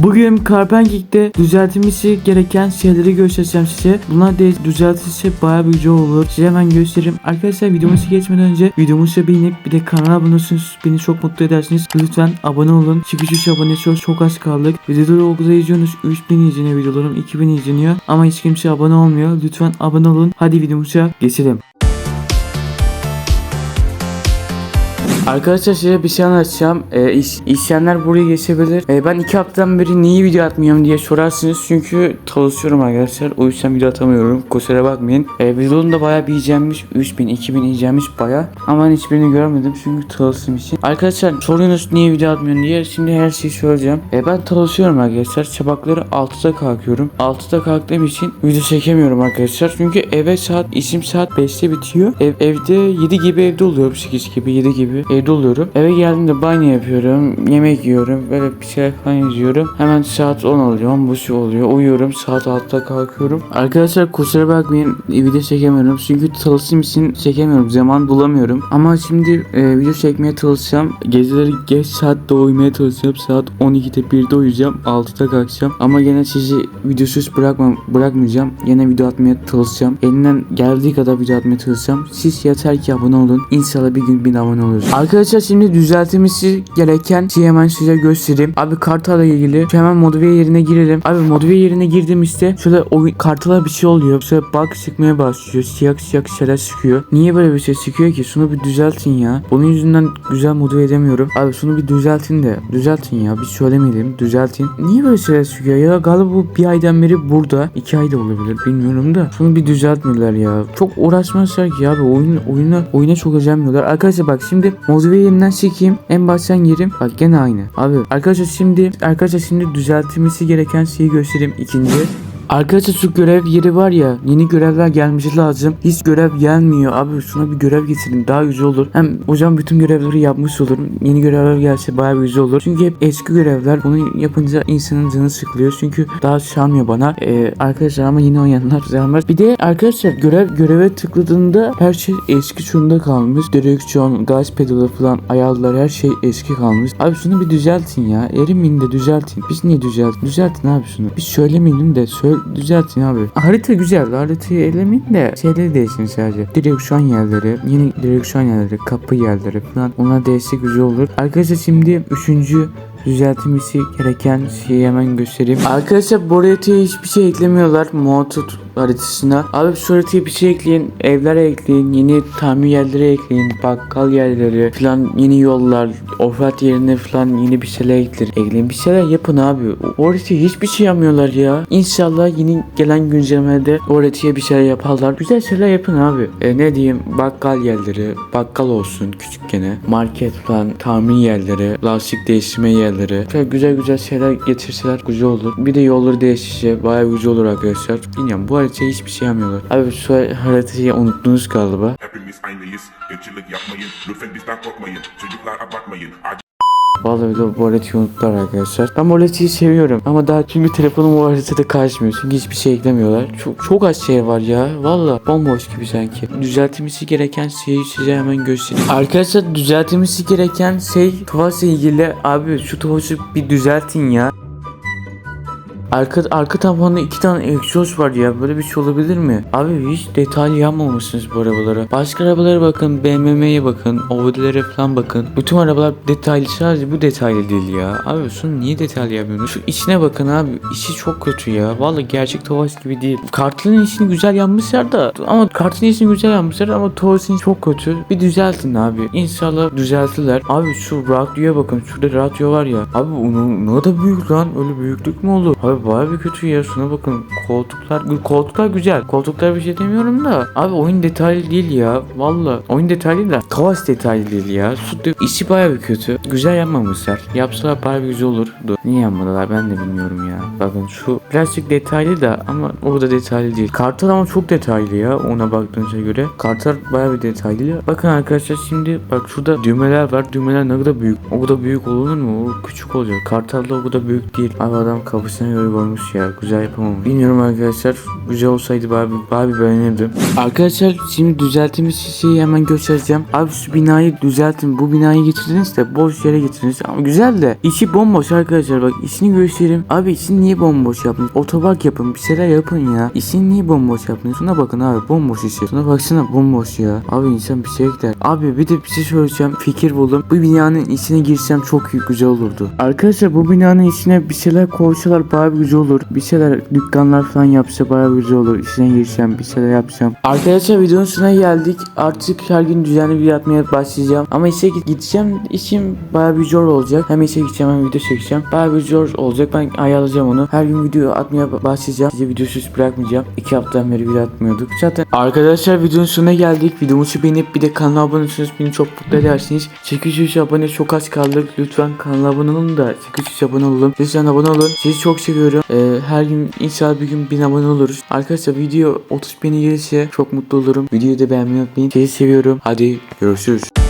Bugün Carpenting'de düzeltilmesi gereken şeyleri göstereceğim size. Bunlar de düzeltilse bayağı bir güzel olur. Size hemen göstereyim. Arkadaşlar videomuzu geçmeden önce videomuzu beğenip bir de kanala abone olursanız beni çok mutlu edersiniz. Lütfen abone olun. Çünkü 3 abone çok, çok az kaldık. Videoları o kadar izliyorsunuz. 3000 izleniyor videolarım. 2000 izleniyor. Ama hiç kimse abone olmuyor. Lütfen abone olun. Hadi videomuza geçelim. Arkadaşlar size bir şey anlatacağım. Ee, iş, işleyenler buraya geçebilir. Ee, ben iki haftadan beri niye video atmıyorum diye sorarsınız. Çünkü çalışıyorum arkadaşlar. O yüzden video atamıyorum. Kusura bakmayın. Ee, videonun da bayağı bir izlenmiş. 3000, 2000 izlenmiş bayağı. Ama ben hiçbirini görmedim. Çünkü çalıştığım için. Arkadaşlar soruyorsunuz niye video atmıyorum diye. Şimdi her şeyi söyleyeceğim. Ee, ben çalışıyorum arkadaşlar. Sabahları 6'da kalkıyorum. 6'da kalktığım için video çekemiyorum arkadaşlar. Çünkü eve saat, işim saat 5'te bitiyor. Ev, evde 7 gibi evde oluyorum. 8 gibi, 7 gibi evde oluyorum. Eve geldiğimde banyo yapıyorum. Yemek yiyorum. Böyle bir şey falan izliyorum. Hemen saat 10 oluyor. 10 buçuk oluyor. Uyuyorum. Saat 6'da kalkıyorum. Arkadaşlar kusura bakmayın. Video çekemiyorum. Çünkü çalıştığım için çekemiyorum. Zaman bulamıyorum. Ama şimdi e, video çekmeye çalışacağım. Geceleri geç saatte uyumaya çalışacağım. Saat 12'de 1'de uyuyacağım. 6'da kalkacağım. Ama gene sizi videosuz bırakma, bırakmayacağım. Yine video atmaya çalışacağım. Elimden geldiği kadar video atmaya çalışacağım. Siz yeter ki abone olun. İnşallah bir gün bin abone oluruz. Arkadaşlar şimdi düzeltilmesi gereken şeyi hemen size göstereyim. Abi kartala ilgili şu hemen modifiye yerine girelim. Abi modifiye yerine girdiğimizde şöyle o kartala bir şey oluyor. Şöyle bak çıkmaya başlıyor. Siyah siyah şeyler çıkıyor. Niye böyle bir şey çıkıyor ki? Şunu bir düzeltin ya. Bunun yüzünden güzel modifiye edemiyorum. Abi şunu bir düzeltin de. Düzeltin ya. Bir söylemeyelim. Düzeltin. Niye böyle şeyler çıkıyor ya? Galiba bu bir aydan beri burada. iki ayda olabilir. Bilmiyorum da. Şunu bir düzeltmiyorlar ya. Çok uğraşmazlar ki abi. Oyun, oyuna, oyuna çok özenmiyorlar. Arkadaşlar bak şimdi modifiye yerinden çekeyim. En baştan girim. Bak gene aynı. Abi arkadaşlar şimdi arkadaşlar şimdi düzeltilmesi gereken şeyi göstereyim ikinci. Arkadaşlar şu görev yeri var ya yeni görevler gelmesi lazım. Hiç görev gelmiyor abi şuna bir görev getirin daha güzel olur. Hem hocam bütün görevleri yapmış olurum. Yeni görevler gelse bayağı güzel olur. Çünkü hep eski görevler bunu yapınca insanın canı sıkılıyor. Çünkü daha çalmıyor bana. Ee, arkadaşlar ama yeni oynayanlar zahmet. Bir de arkadaşlar görev göreve tıkladığında her şey eski şunda kalmış. Direksiyon, gaz pedalı falan ayarlar her şey eski kalmış. Abi şunu bir düzeltin ya. Erimin de düzeltin. Biz niye düzeltin? Düzeltin abi şunu. Biz söylemeyelim de söyle düzeltin abi. Harita güzel. Haritayı elemeyin de şeyleri değişsin sadece. Direksiyon yerleri, yeni direksiyon yerleri, kapı yerleri falan. Onlar değişse güzel olur. Arkadaşlar şimdi üçüncü düzeltilmesi gereken şeyi hemen göstereyim. Arkadaşlar bu haritaya hiçbir şey eklemiyorlar. Muhatut haritasına. Abi haritaya bir şey ekleyin. Evler ekleyin. Yeni tamir yerleri ekleyin. Bakkal yerleri falan. Yeni yollar. Offroad yerine falan yeni bir şeyler ekleyin. Ekleyin. Bir şeyler yapın abi. O, o haritaya hiçbir şey yapmıyorlar ya. İnşallah yeni gelen güncellemede o haritaya bir şeyler yaparlar. Güzel şeyler yapın abi. E, ne diyeyim bakkal yerleri. Bakkal olsun küçük gene. Market falan. Tamir yerleri. Lastik değiştirme yerleri. Şöyle güzel güzel şeyler getirseler güzel olur. Bir de yolları değiştirse bayağı güzel olur arkadaşlar. Bilmiyorum bu haritaya hiçbir şey yapmıyorlar. Abi şu haritayı unuttunuz galiba. Hepimiz aynıyız. Irkçılık yapmayın. Lütfen bizden korkmayın. Çocuklar abartmayın. Vallahi de bu haritayı unuttular arkadaşlar. Ben bu haritayı seviyorum ama daha çünkü telefonum o haritada kaçmıyor. Çünkü hiçbir şey eklemiyorlar. Çok, çok az şey var ya. Valla bomboş gibi sanki. Düzeltilmesi gereken şeyi size hemen göstereyim. Arkadaşlar düzeltilmesi gereken şey Tuvas'la ilgili. Abi şu Tuvas'ı bir düzeltin ya. Arka, arka tamponda iki tane egzoz var ya böyle bir şey olabilir mi? Abi hiç detaylı yapmamışsınız bu arabalara. Başka arabalara bakın BMW'ye bakın Audi'lere falan bakın. Bütün arabalar detaylı sadece bu detaylı değil ya. Abi şunu niye detaylı yapmıyorsunuz? Şu içine bakın abi içi çok kötü ya. Vallahi gerçek Tovas gibi değil. Kartların içini güzel yapmışlar da ama kartın içini güzel yapmışlar ama Tovas'ın çok kötü. Bir düzeltin abi. İnşallah düzeltirler. Abi şu radyoya bakın. Şurada radyo var ya. Abi onu ne da büyük lan. Öyle büyüklük mü olur? Abi baya bir kötü ya. Şuna bakın. Koltuklar koltuklar güzel. Koltuklar bir şey demiyorum da. Abi oyun detaylı değil ya. Valla. Oyun detaylı de. Kavas detaylı değil ya. De- içi baya bir kötü. Güzel yapmamışlar. Yapsalar baya bir güzel olurdu. Niye yapmadılar ben de bilmiyorum ya. Bakın şu plastik detaylı da ama o da detaylı değil. Kartal ama çok detaylı ya ona baktığınıza göre. Kartal baya bir detaylı. Bakın arkadaşlar şimdi bak şurada düğmeler var. Düğmeler ne kadar büyük. O kadar büyük olur mu? O küçük oluyor. Kartalda o kadar büyük değil. Abi adam kafasına göre Bir koymuş ya. Güzel yapamamış. Bilmiyorum arkadaşlar. Güzel olsaydı bayağı bir beğenirdim. Arkadaşlar şimdi düzelttiğimiz şeyi hemen göstereceğim. Abi şu binayı düzeltin. Bu binayı getirdiniz de boş yere getirdiniz. Ama güzel de içi bomboş arkadaşlar. Bak içini göstereyim. Abi içini niye bomboş yaptınız? Otopark yapın. Bir şeyler yapın ya. İçini niye bomboş yaptınız? Şuna bakın abi. Bomboş içi. Şuna baksana bomboş ya. Abi insan bir şey ekler. Abi bir de bir şey söyleyeceğim. Fikir buldum. Bu binanın içine girsem çok güzel olurdu. Arkadaşlar bu binanın içine bir şeyler koysalar bir güzel olur. Bir şeyler dükkanlar falan yapsa bir güzel olur. İçine girsem bir şeyler yapsam. Arkadaşlar videonun sonuna geldik. Artık her gün düzenli video atmaya başlayacağım. Ama işe gideceğim. İşim bayağı bir zor olacak. Hem işe gideceğim hem video çekeceğim. Bayağı bir zor olacak. Ben ayarlayacağım onu. Her gün video atmaya ba- başlayacağım. Size videosuz bırakmayacağım. İki haftadan beri video atmıyorduk. Zaten arkadaşlar videonun sonuna geldik. Videomuzu beğenip bir de kanala abone olursanız beni çok mutlu edersiniz. 800 abone çok az kaldık. Lütfen kanala abone olun da 800 abone olalım. Lütfen abone olun. Sizi çok seviyorum. Ee, her gün inşallah bir gün 1000 abone oluruz. Arkadaşlar video 30 bini gelirse çok mutlu olurum. Videoyu da beğenmeyi unutmayın. Sizi seviyorum. Hadi görüşürüz.